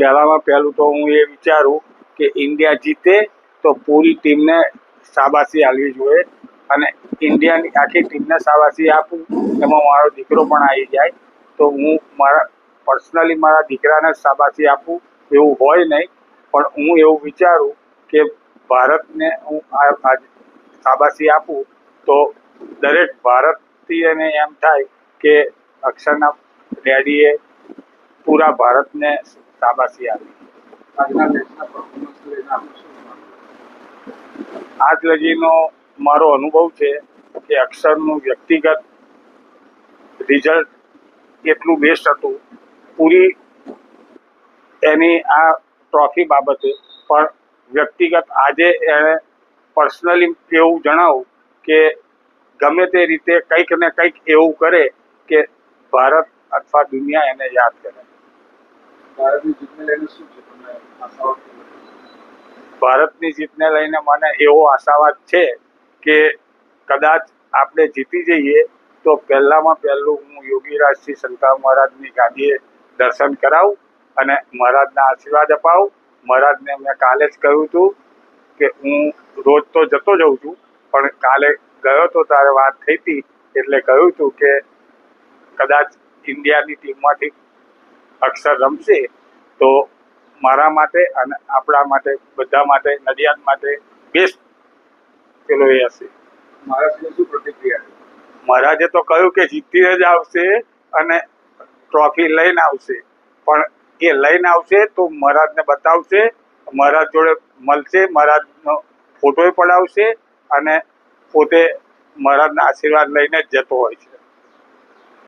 પહેલામાં પહેલું તો હું એ વિચારું કે ઇન્ડિયા જીતે તો પૂરી ટીમને શાબાશી આપવી જોઈએ અને ઇન્ડિયાની આખી ટીમને શાબાશી આપું. એમાં મારો દીકરો પણ આવી જાય. તો હું મારા, પર્સનલી મારા દીકરાને શાબાશી આપું. એવું હોય નહીં. પણ હું એવું વિચારું કે ભારતને હું આ શાબાશી આપું તો દરેક ભારતીયને એમ થાય કે અક્ષરના ડેડીએ પૂરા ભારતને શાબાશી માનવું આજ લગીનો મારો અનુભવ છે કે અક્ષરનું વ્યક્તિગત રિઝલ્ટ એટલું બેસ્ટ હતું. પૂરી એની આ ટ્રોફી બાબતે પણ વ્યક્તિગત આજે એણે પર્સનલી એવું જણાવું કે ગમે તે રીતે કંઈક ને કંઈક એવું કરે કે ભારત અથવા દુનિયા એને યાદ કરે. ભારતની જીતને લઈને મને એવો આશાવાદ છે કે કદાચ આપણે જીતી જઈએ તો પહેલામાં પહેલું હું યોગીરાજસિંહ સંતા મહારાજની ગાદીએ દર્શન કરાવું અને મહારાજના આશીર્વાદ અપાવું. મહારાજને મેં કાલે જ કહ્યું હતું કે હું રોજ તો જતો જઉં છું, પણ કાલે ગયો તો તારે વાત થઈ હતી એટલે કહ્યું હતું કે કદાચ ઇન્ડિયાની ટીમમાંથી અક્ષર રમશે તો મારા માટે અને આપણા માટે બધા માટે નડિયાદ માટે બેસ્ટ પેલો એ હશે. મહારાષ્ટ્રની શું પ્રતિક્રિયા છે? મહારાજે તો કહ્યું કે જીતીને જ આવશે અને ટ્રોફી લઈને આવશે. પણ એ લઈને આવશે તો મહારાજને બતાવશે મહારાજ જોડે મળશે મહારાજનો ફોટોય પડાવશે અને પોતે મહારાજના આશીર્વાદ લઈને જ જતો હોય છે.